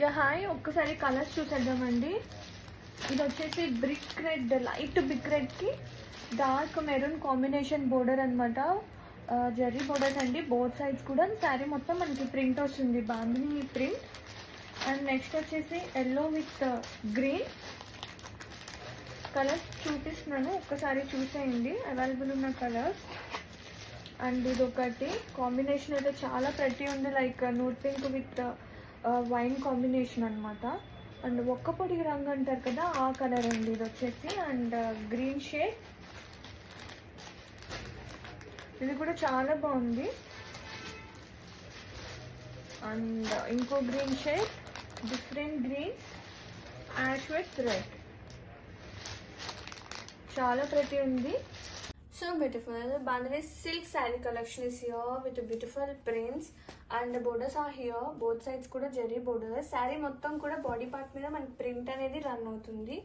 Yeah hi. ఒక్కసారి colours చూసేద్దామండి. ఇది వచ్చేసి బ్రిక్ రెడ్ లైట్ బిక్ రెడ్కి డార్క్ మెరూన్ కాంబినేషన్ బోర్డర్ అనమాట జెర్రీ బోర్డర్స్ అండి. బోత్ సైడ్స్ కూడా. శారీ మొత్తం మనకి ప్రింట్ వస్తుంది. బాందిని ప్రింట్. అండ్ నెక్స్ట్ వచ్చేసి ఎల్లో విత్ గ్రీన్. కలర్స్ చూపిస్తున్నాను. ఒక్కసారి చూసేయండి. అవైలబుల్ ఉన్న కలర్స్. అండ్ ఇది ఒకటి కాంబినేషన్ అయితే చాలా ప్రతి ఉంది. Like nude pink with wine combination అనమాట అండ్ ఒక్క పొడి రంగు అంటారు కదా ఆ కలర్ అండి ఇది వచ్చేసి అండ్ గ్రీన్ షేడ్ ఇది కూడా చాలా బాగుంది. అండ్ ఇంకో green shade different greens ash with red చాలా ప్రతి ఉంది. So beautiful bandhani silk sari collection is here with beautiful prints and borders are here. Both sides కూడా జెరీ బోర్డర్స్. శారీ మొత్తం కూడా బాడీ పార్ట్ మీద మనకి ప్రింట్ అనేది రన్ అవుతుంది.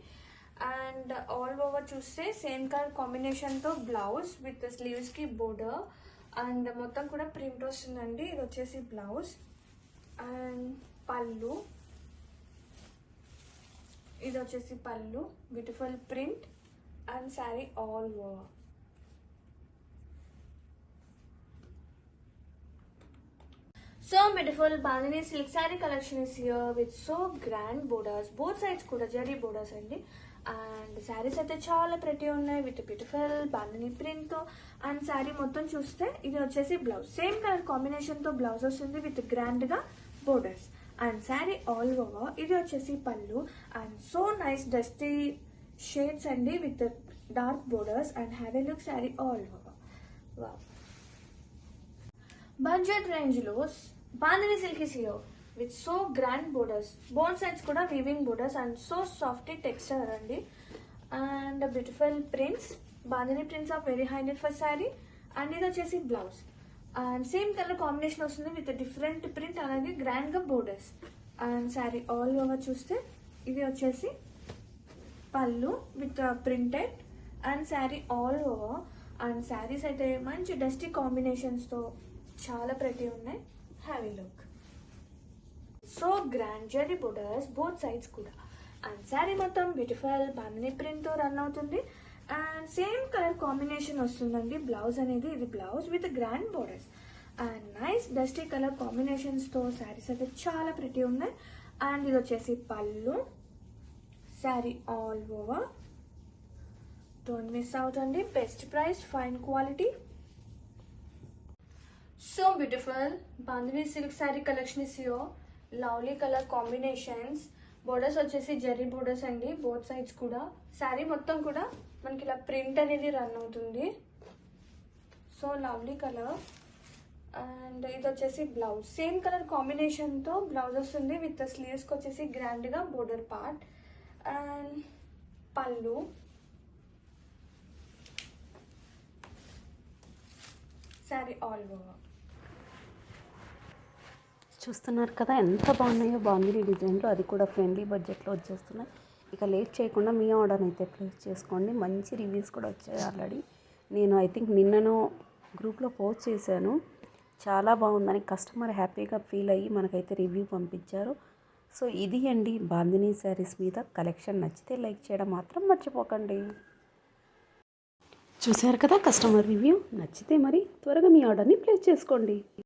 అండ్ ఆల్ ఓవర్ చూస్తే సేమ్ కలర్ కాంబినేషన్తో బ్లౌజ్ విత్ స్లీవ్స్కి బోర్డర్. అండ్ మొత్తం కూడా ప్రింట్ వస్తుందండి. ఇది వచ్చేసి బ్లౌజ్. అండ్ పళ్ళు. ఇది వచ్చేసి పళ్ళు. Beautiful print. And sari all over. So beautiful bandhani silk sari collection is here with so grand borders both sides కూడా జరీ బోర్డర్స్ అండి అండ్ శారీస్ అయితే చాలా ప్రతి ఉన్నాయి విత్ బ్యూటిఫుల్ బాందిని ప్రింట్తో అండ్ శారీ మొత్తం చూస్తే ఇది వచ్చేసి బ్లౌజ్ సేమ్ కలర్ కాంబినేషన్తో బ్లౌజ్ వస్తుంది విత్ గ్రాండ్గా borders and sari all over ఇది వచ్చేసి pallu and so nice dusty shades అండి with dark borders and have a look sari all over wow budget రేంజ్లో bandhani silk is here with so grand borders both sides కూడా weaving borders and so softy texture అండి. And beautiful prints bandhani prints of very highlight for sari and ఇది వచ్చేసి blouse. And same colour combination వస్తుంది with different print అలాగే గ్రాండ్గా borders. And sari all over చూస్తే ఇది వచ్చేసి pallu with printed and sari all over. And saris అయితే మంచి డస్టీ కాంబినేషన్స్తో చాలా ప్రతి ఉన్నాయి. Heavy look so grand zari borders both sides కూడా. అండ్ శారీ మొత్తం బ్యూటిఫుల్ బామినీ ప్రింట్తో రన్ అవుతుంది. అండ్ సేమ్ కలర్ కాంబినేషన్ వస్తుందండి. బ్లౌజ్ అనేది ఇది blouse with grand borders and nice dusty colour కాంబినేషన్స్తో saris అయితే చాలా ప్రిటీ ఉన్నాయి. అండ్ ఇది వచ్చేసి pallu. Sari all over don't miss out అండి. Best price fine quality so beautiful bandhani silk sari collection is yo lovely colour combinations borders వచ్చేసి zari borders అండి. Both sides కూడా. శారీ మొత్తం కూడా మనకి ఇలా ప్రింట్ అనేది రన్ అవుతుంది. సో లవ్లీ కలర్ అండ్ ఇది వచ్చేసి బ్లౌజ్ సేమ్ కలర్ కాంబినేషన్తో బ్లౌజ్ వస్తుంది. విత్ స్లీవ్స్కి వచ్చేసి గ్రాండ్గా బోర్డర్ పార్ట్ అండ్ పళ్ళు శారీ ఆల్ ఓవర్ చూస్తున్నారు కదా ఎంత బాగున్నాయో బాగుంది డిజైన్లో. అది కూడా ఫ్రెండ్లీ బడ్జెట్లో వచ్చేస్తున్నాయి. ఇక లేట్ చేయకుండా మీ ఆర్డర్ అయితే ప్లేస్ చేసుకోండి. మంచి రివ్యూస్ కూడా వచ్చాయి ఆల్రెడీ నేను ఐ థింక్ నిన్నను గ్రూప్లో పోస్ట్ చేశాను. చాలా బాగుందని కస్టమర్ హ్యాపీగా ఫీల్ అయ్యి మనకైతే రివ్యూ పంపించారు. సో ఇది అండి బాందినీ శారీస్ మీద. కలెక్షన్ నచ్చితే లైక్ చేయడం మాత్రం మర్చిపోకండి. చూశారు కదా కస్టమర్ రివ్యూ నచ్చితే మరి త్వరగా మీ ఆర్డర్ని ప్లేస్ చేసుకోండి.